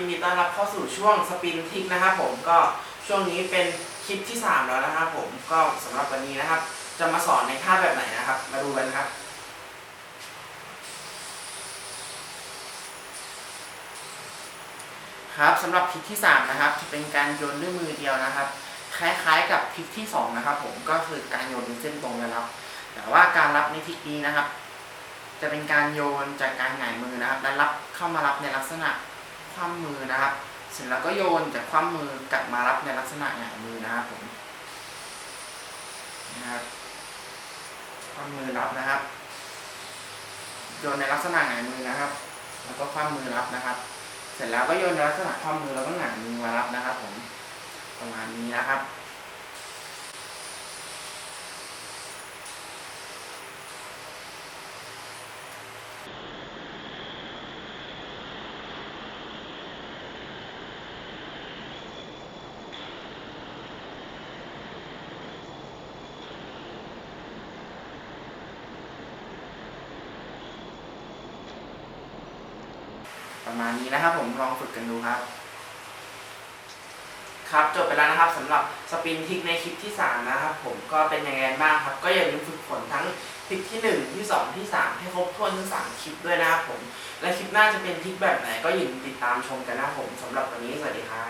ยินดีต้อนรับเข้าสู่ช่วงสปินทิกนะครับผมก็ช่วงนี้เป็นคลิปที่ 3 แล้วนะครับผมก็สำหรับวันนี้นะครับ จะมาสอนในท่าแบบไหนนะครับ มาดูกันครับ ครับสำหรับคลิปที่ 3 นะครับจะเป็นการโยนด้วยมือเดียวนะครับ คล้ายๆกับคลิปที่ 2 นะครับ ผมก็คือการโยนเป็นเส้นตรงนะครับ แต่ว่าการรับในทิกนี้นะครับ จะเป็นการโยนจากการหงายมือนะครับ และรับเข้ามารับในลักษณะ คว่ำมือนะครับ เสร็จแล้วก็โยนจากคว่ำมือกลับมารับในลักษณะหงายมือนะครับผมนะครับคว่ำมือรับนะครับโยนในลักษณะหงายมือนะครับ แล้วก็คว่ำมือรับนะครับ เสร็จแล้วก็โยนในลักษณะคว่ำมือแล้วก็หงายมือมารับนะครับ ผมประมาณนี้นะครับ ประมาณนี้นะครับ ผมลองฝึกกันดูครับ ครับจบไปแล้วนะครับสำหรับสปินทิกในคลิปที่ 3 นะครับ ผมก็เป็นยังไงบ้างครับ ก็อย่าลืมฝึกฝนทั้งทิกที่ 1 ที่ 2 ที่ 3 ให้ครบถ้วนทั้ง3คลิปด้วยนะครับผม และคลิปหน้าจะเป็นทิกแบบไหนก็อย่าลืมติดตามชมกันนะครับผมสำหรับวันนี้สวัสดีครับ